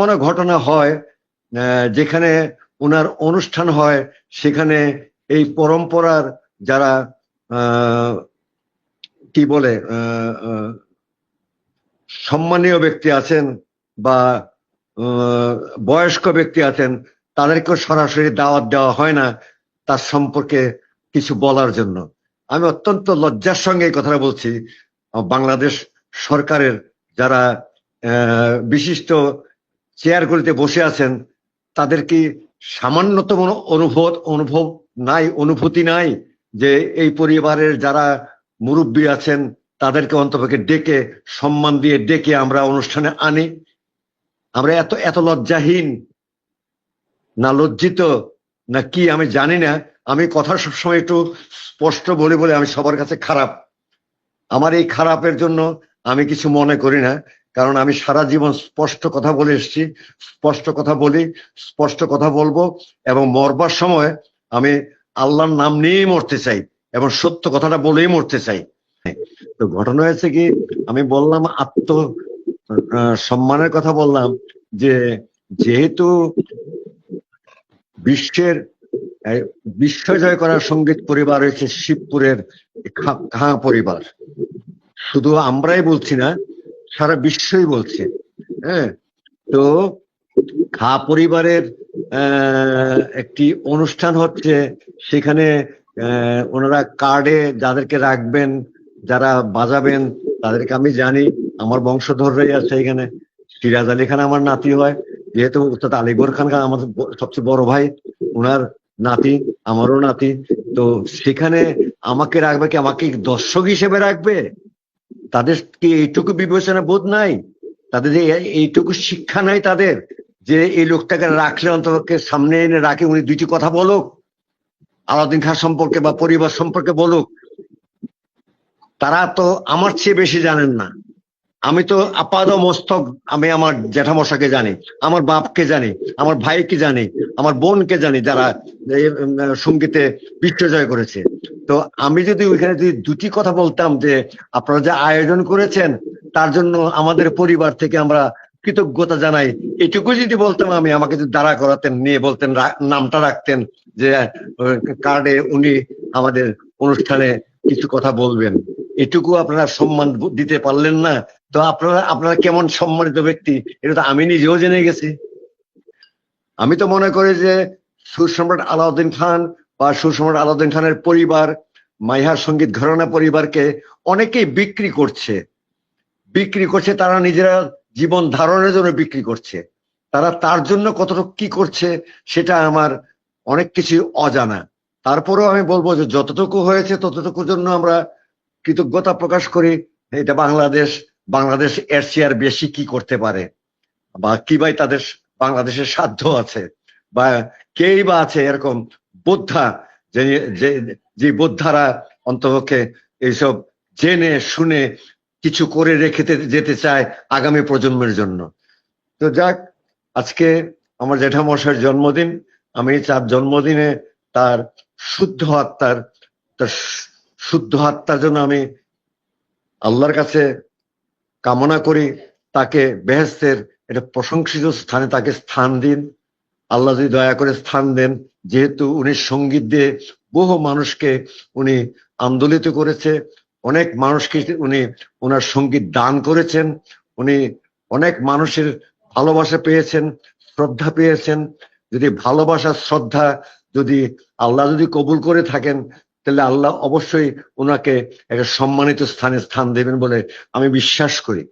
মনে ঘটনা হয় যেখানে ওনার অনুষ্ঠান হয়, সেখানে এই পরম্পরার যারা কি বলে সম্মানীয় ব্যক্তি আছেন বা বয়স্ক ব্যক্তি আছেন, তাদেরকেও সরাসরি দাওয়াত দেওয়া হয় না তার সম্পর্কে কিছু বলার জন্য। আমি অত্যন্ত লজ্জার সঙ্গে এই কথাটা বলছি। বাংলাদেশ সরকারের যারা বিশিষ্ট চেয়ারগুলিতে বসে আছেন, তাদের কি সামান্যতম অনুভব অনুভব নাই, অনুভূতি নাই যে এই পরিবারের যারা মুরব্বী আছেন, তাদেরকে অন্তপক্ষে ডেকে, সম্মান দিয়ে ডেকে আমরা অনুষ্ঠানে আনি? আমরা এত এত লজ্জাহীন, না লজ্জিত, না কি আমি জানি না। আমি কথা সবসময় একটু স্পষ্ট বলি বলে আমি সবার কাছে খারাপ। আমার এই খারাপের জন্য আমি কিছু মনে করি না। কারণ আমি সারা জীবন স্পষ্ট কথা বলে এসেছি, স্পষ্ট কথা বলি, স্পষ্ট কথা বলব এবং মরবার সময় আমি আল্লাহর নাম নিয়েই মরতে চাই এবং সত্য কথাটা বলেই মরতে চাই। তো ঘটনা হয়েছে কি, আমি বললাম আত্ম সম্মানের কথা বললাম যে যেহেতু বিশ্বের, এই বিশ্ব জয় করার সংগীত পরিবার হয়েছে শিবপুরের খাঁ পরিবার। শুধু আমরাই বলছি না সারা বিশ্বই বলছে হ্যাঁ? তো খা পরিবারের একটি অনুষ্ঠান হচ্ছে, সেখানে ওনারা কার্ডে যাদেরকে রাখবেন, যারা বাজাবেন, তাদেরকে আমি জানি, আমার বংশধররাই আছে এখানে। সিরাজ আলী খান আমার নাতি হয়, যেহেতু উস্তাদ আলিগর খান খান আমাদের সবচেয়ে বড় ভাই ওনার নাতি, আমারও নাতি। তো সেখানে আমাকে রাখবে কি, আমাকে দর্শক হিসেবে রাখবে? তাদের কি এইটুকু বিবেচনা বোধ নাই? তাদের এইটুকু শিক্ষা নাই তাদের যে এই লোকটাকে রাখলে অন্তপক্ষে সামনে এনে রাখে, উনি দুইটি কথা বলুক আলাদিন খান সম্পর্কে বা পরিবার সম্পর্কে বলুক। তারা তো আমার চেয়ে বেশি জানেন না। আমি তো আপাদ মস্তক, আমি আমার জ্যাঠামশাকে জানি, আমার বাপকে জানি, আমার ভাইকে জানি, আমার বোনকে জানি যারা সঙ্গীতে বিশ্বজয় করেছে। তো আমি যদি ওইখানে যদি দুটি কথা বলতাম যে আপনারা যে আয়োজন করেছেন, তার জন্য আমাদের পরিবার থেকে আমরা কৃতজ্ঞতা জানাই। এটুকু যদি বলতাম আমি, আমাকে যদি দাঁড়া করাতেন, নিয়ে বলতেন নামটা রাখতেন যে কার্ডে উনি আমাদের অনুষ্ঠানে কিছু কথা বলবেন। এটুকু আপনারা সম্মান দিতে পারলেন না। তো আপনারা আপনারা কেমন সম্মানিত ব্যক্তি, এটা তো আমি নিজেও জেনে গেছি। আমি তো মনে করি যে সুরসম্রাট আলাউদ্দিন খান বা সুরসম্রাট আলাউদ্দিন খানের পরিবার, মাইহার সংগীত ঘরানা পরিবারকে অনেকেই বিক্রি করছে। বিক্রি করছে, তারা নিজেরা জীবন ধারণের জন্য বিক্রি করছে। তারা তার জন্য কতটুকু কি করছে, সেটা আমার অনেক কিছু অজানা। তারপরেও আমি বলব যে যতটুকু হয়েছে, ততটুকুর জন্য আমরা কৃতজ্ঞতা প্রকাশ করি। এটা বাংলাদেশ বাংলাদেশ এর বেশি কি করতে পারে? বা কি ভাই তাদের বাংলাদেশের সাধ্য আছে? বা কেই বা আছে এরকম বোদ্ধা, যে বোদ্ধারা অন্তপক্ষে এইসব জেনে, শুনে কিছু করে রেখে যেতে চায় আগামী প্রজন্মের জন্য। তো যাক, আজকে আমার জেঠামশাইয়ের জন্মদিন, আমি তার জন্মদিনে তার শুদ্ধ আত্মার, তার শুদ্ধ আত্মার জন্য আমি আল্লাহর কাছে কামনা করি, তাকে বেহেস্তের এটা প্রশংসিত স্থানে তাকে স্থান দিন। আল্লাহ যদি দয়া করে স্থান দেন যেহেতু উনি সংগীত দিয়ে বহু মানুষকে উনি আন্দোলিত করেছে, অনেক মানুষকে উনি ওনার সংগীত দান করেছেন, উনি অনেক মানুষের ভালোবাসা পেয়েছেন, শ্রদ্ধা পেয়েছেন। যদি ভালোবাসা, শ্রদ্ধা যদি আল্লাহ যদি কবুল করে থাকেন, তাহলে আল্লাহ অবশ্যই ওনাকে একটা সম্মানিত স্থানে স্থান দেবেন বলে আমি বিশ্বাস করি।